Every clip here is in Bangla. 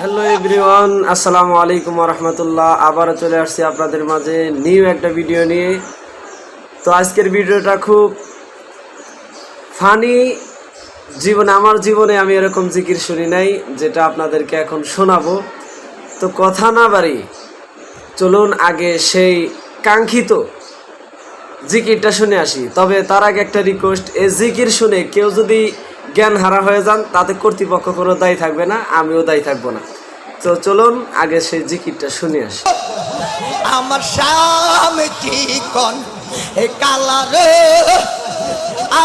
হ্যালো এভরিওয়ান, আসসালামু আলাইকুম রহমতুল্লাহ আবারও চলে আসছি আপনাদের মাঝে নিউ একটা ভিডিও নিয়ে। তো আজকের ভিডিওটা খুব ফানি জীবনে, আমার জীবনে আমি এরকম জিকির শুনি নাই, যেটা আপনাদেরকে এখন শোনাবো। তো কথা না বাড়ি, চলুন আগে সেই কাঙ্ক্ষিত জিকিরটা শুনে আসি। তবে তার আগে একটা রিকোয়েস্ট এই জিকির শুনে কেউ যদি জ্ঞান হারা হয়ে যান তাতে কর্তৃপক্ষ কোনো দায়ী থাকবে না আমিও দায়ী থাকব না। তো চলুন আগে সেই জিকিরটা শুনে আসি। আমার স্বামী চিকন এ কালারে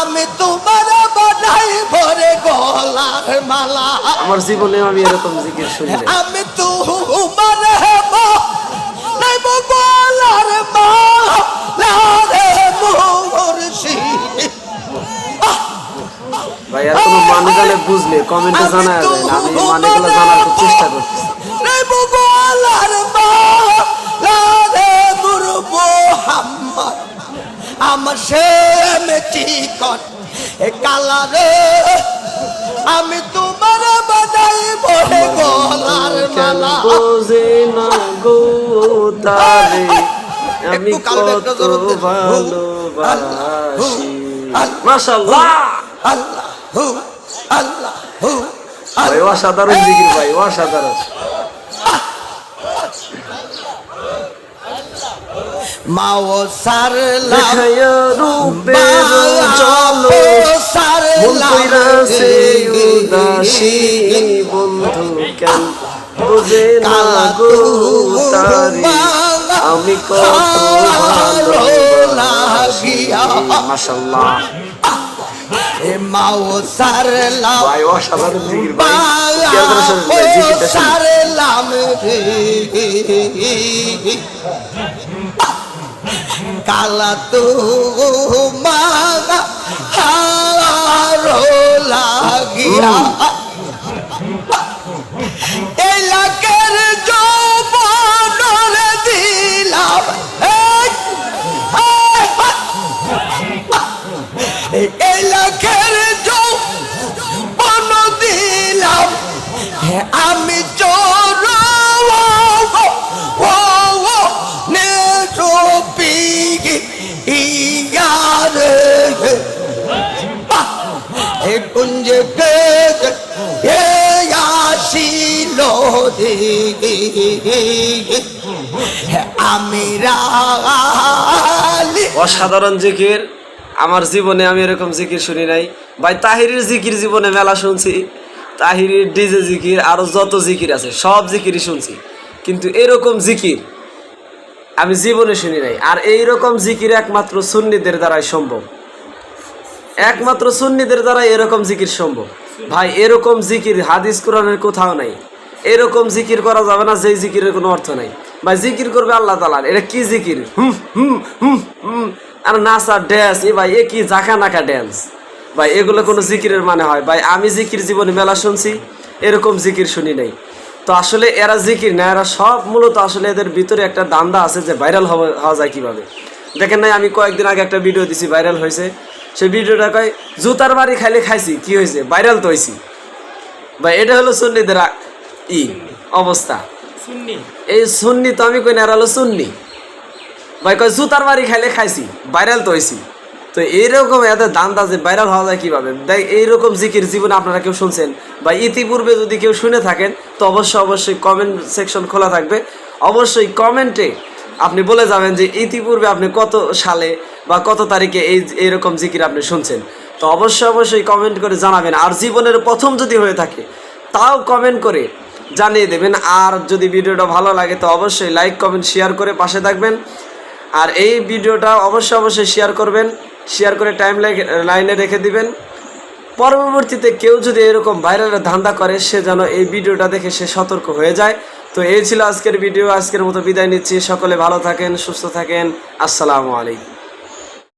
আমি তোমার বনাই ভরে গলার মালা। আমার জীবনে আমি এরকম জিকির শুনি। আমি তোমার ভাই আর কোনো মানে জানে বুঝলে কমেন্টে জানায় আমি মানেগুলো জানার খুব চেষ্টা মোহাম্মদ আমার এ কালারে আমি তোমার বাদাই বলে গলার মালা। বোঝে না গো তারে আমি কত ভালোবাসি। আল্লাহ। মাশাআল্লাহ। আল্লাহ। হু আল্লাহ হু ভাই অসাধারণ জিকির ভাই অসাধারণ। মাও সারলাম রূপের চলো কইরাছে উদাসী বন্ধু কেন বোঝে না গো তারে? আমি কত ভালোবাসি। মাশাআল্লাহ। এ মাও সারলাম সারলাম কালা তু মাগা হারো লাগিয়া এলাকার দিলাম। আমি চোর কুঞ্জে এ আসিল আমি অসাধারণ জিকির। আমার জীবনে আমি এরকম জিকির শুনি নাই। ভাই, তাহিরের জিকির জীবনে মেলা শুনছি। তাহিরের ডিজে জিকির, আরও যত জিকির আছে, সব জিকিরই শুনছি। কিন্তু এরকম জিকির আমি জীবনে শুনি নাই। আর এই রকম জিকির একমাত্র সুন্নিদের দ্বারাই সম্ভব। একমাত্র সুন্নিদের দ্বারা এরকম জিকির সম্ভব। ভাই, এরকম জিকির হাদিস কোরআনের কোথাও নাই। এরকম জিকির করা যাবে না, যেই জিকিরের কোনো অর্থ নাই। ভাই, জিকির করবে আল্লাহ তালার এটা কি জিকির? হুম হুম হুম হুম। আর নাচা ড্যান্স এ ভাই এ কি জাকা নাকা ড্যান্স ভাই এগুলো কোনো জিকিরের মানে হয়। ভাই আমি জিকির জীবনে মেলা শুনছি এরকম জিকির শুনি নাই। তো আসলে এরা জিকির না এরা সব মূলত আসলে এদের ভিতরে একটা দান্দা আছে যে ভাইরাল হওয়া যায় কীভাবে। দেখেন নাই আমি কয়েকদিন আগে একটা ভিডিও দিছি ভাইরাল হয়েছে। সেই ভিডিওটা কয় জুতার বাড়ি খাইলে খাইছি কি হয়েছে? ভাইরাল তো হয়েছি ভাই এটা হলো সুন্নিদের ই অবস্থা। এই সুন্নি তো আমি কই না এরা হলো সুন্নি। ভাই কয়, জুতার বাড়ি খাইলে খাইছি ভাইরাল তো হয়েছি তো এইরকম এদের দান্দা যে ভাইরাল হওয়া যায় কীভাবে? দেখ এইরকম জিকির জীবনে আপনারা কেউ শুনছেন? বা ইতিপূর্বে যদি কেউ শুনে থাকেন, তো অবশ্যই অবশ্যই কমেন্ট সেকশন খোলা থাকবে। অবশ্যই কমেন্টে আপনি বলে যাবেন যে ইতিপূর্বে আপনি কত সালে বা কত তারিখে এই এইরকম জিকির আপনি শুনছেন। তো অবশ্যই অবশ্যই কমেন্ট করে জানাবেন। আর জীবনের প্রথম যদি হয়ে থাকে, তাও কমেন্ট করে জানিয়ে দেবেন। আর যদি ভিডিওটা ভালো লাগে, তো অবশ্যই লাইক কমেন্ট শেয়ার করে পাশে থাকবেন। আর এই ভিডিওটা অবশ্যই অবশ্যই শেয়ার করবেন শেয়ার করে টাইম লাইনে রেখে দিবেন। পরবর্তীতে কেউ যদি এরকম ভাইরালের ধান্দা করে, সে যেন এই ভিডিওটা দেখে সে সতর্ক হয়ে যায়। তো এই ছিল আজকের ভিডিও আজকের মতো বিদায় নিচ্ছি। সকলে ভালো থাকেন, সুস্থ থাকেন। আসসালামু আলাইকুম।